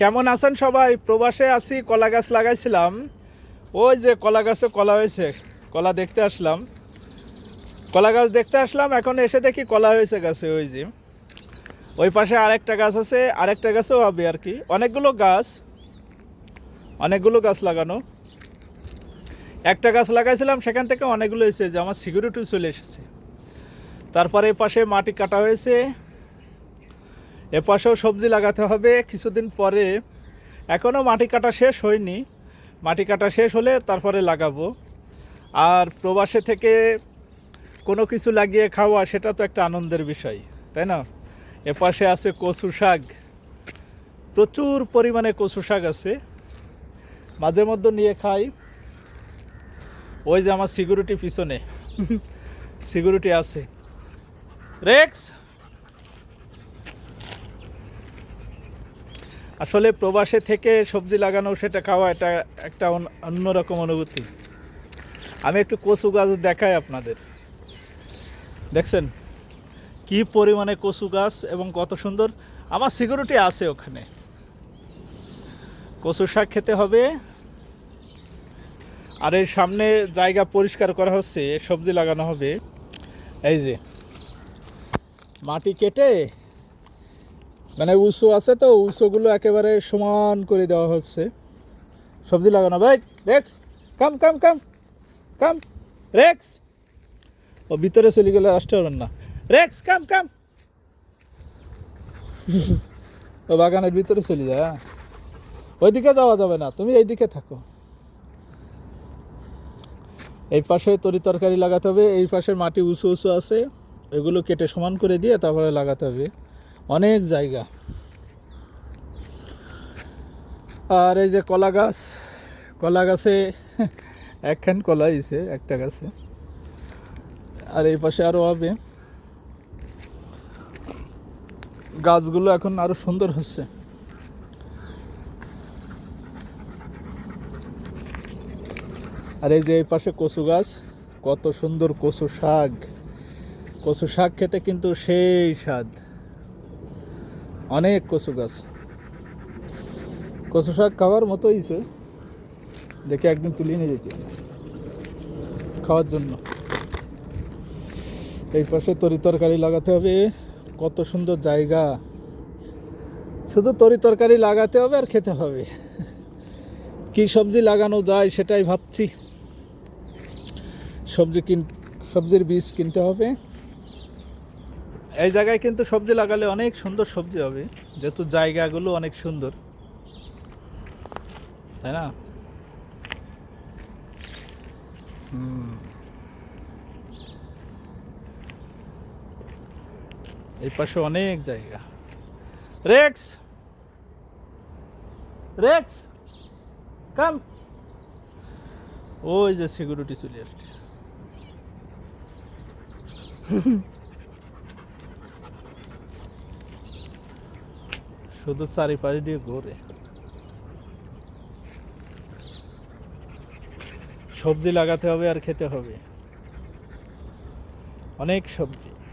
কেমন আছেন সবাই? প্রবাসে আছি, কলা গাছ লাগাইছিলাম। ওই যে কলা গাছে কলা হয়েছে, কলা দেখতে আসলাম। কলা গাছ দেখতে আসলাম, এখন এসে দেখি কলা হয়েছে গাছে, ওই যে। ওই পাশে আরেকটা গাছ আছে, আরেকটা গাছও হবে আর কি। অনেকগুলো গাছ অনেকগুলো গাছ লাগানো। একটা গাছ লাগাইছিলাম, সেখান থেকে অনেকগুলো এসেছে যে আমার সিকিউরিটি চলে এসেছে। তারপরে পাশে মাটি কাটা হয়েছে। এ পাশেও সবজি লাগাতে হবে। কিছুদিন পরে এখনও মাটি কাটা শেষ হয়নি। মাটি কাটা শেষ হলে তারপরে লাগাবো। আর প্রবাসে থেকে কোনো কিছু লাগিয়ে খাওয়া, সেটা তো একটা আনন্দের বিষয়, তাই না? এ পাশে আছে কচু শাক। প্রচুর পরিমাণে কচু শাক আছে। মাঝে মধ্যে নিয়ে খাই। ওই যে আমার সিকিউরিটি পিছনে। সিকিউরিটি আছে। রেক্স! আসলে প্রবাসে থেকে সবজি লাগানো, সেটা খাওয়া এটা একটা অন্য- অন্যরকম অনুভূতি। আমি একটু কচু গাছ দেখাই আপনাদের। দেখছেন? কি পরিমাণে কচু গাছ এবং কত সুন্দর। আমার সিকিউরিটি আছে ওখানে। কচু শাক খেতে হবে। আর এই সামনে জায়গা পরিষ্কার করা হচ্ছে, সবজি লাগানো হবে। এই যে, মাটি কেটে মানে উঁচু আছে তো উঁচুগুলো একেবারে সমান করে দেওয়া হচ্ছে। সবজি লাগানো, ভাই, রেক্স, কাম কাম কাম কাম, রেক্স। ও, ভিতরে চলে গেলে আসতে পারবেন না। রেক্স, কাম কাম। ও, বাগানের ভিতরে চলে যায় হ্যাঁ? ওইদিকে যাওয়া যাবে না, তুমি এইদিকে থাকো। এই পাশে তরি তরকারি লাগাতে হবে, এই পাশের মাটি উঁচু উঁচু আছে, এগুলো কেটে সমান করে দিয়ে তারপরে লাগাতে হবে। অনেক জায়গা। আর এই যে কলা গাছ, কলা গাছে একখান কলা হয়েছে একটা গাছে। আর এই পাশে আরও হবে। গাছগুলো এখন আরও সুন্দর হচ্ছে। আর এই যে এই পাশে কচু গাছ, কত সুন্দর কচু শাক। কচু শাক খেতে কিন্তু সেই স্বাদ। অনেক কচু গাছ। কচু শাক খাওয়ার মতো হয়েছে দেখে একদিন তুলিয়ে নিয়ে যেতে খাওয়ার জন্য। এই পাশে তরি তরকারি লাগাতে হবে। কত সুন্দর জায়গা। শুধু তরি তরকারি লাগাতে হবে আর খেতে হবে। কি সবজি লাগানো যায় সেটাই ভাবছি। সবজি কিন সবজির বীজ কিনতে হবে। এই জায়গায় কিন্তু সবজি লাগালে অনেক সুন্দর সবজি হবে। যেহেতু জায়গাগুলো অনেক সুন্দর। তাই না? এই পাশে অনেক জায়গা। রেক্স! রেক্স! কাম! ওই যে সিকিউরিটি চলে আসছে। শুধু চারিপাশ দিয়ে ঘুরে। সবজি লাগাতে হবে আর খেতে হবে। অনেক সবজি।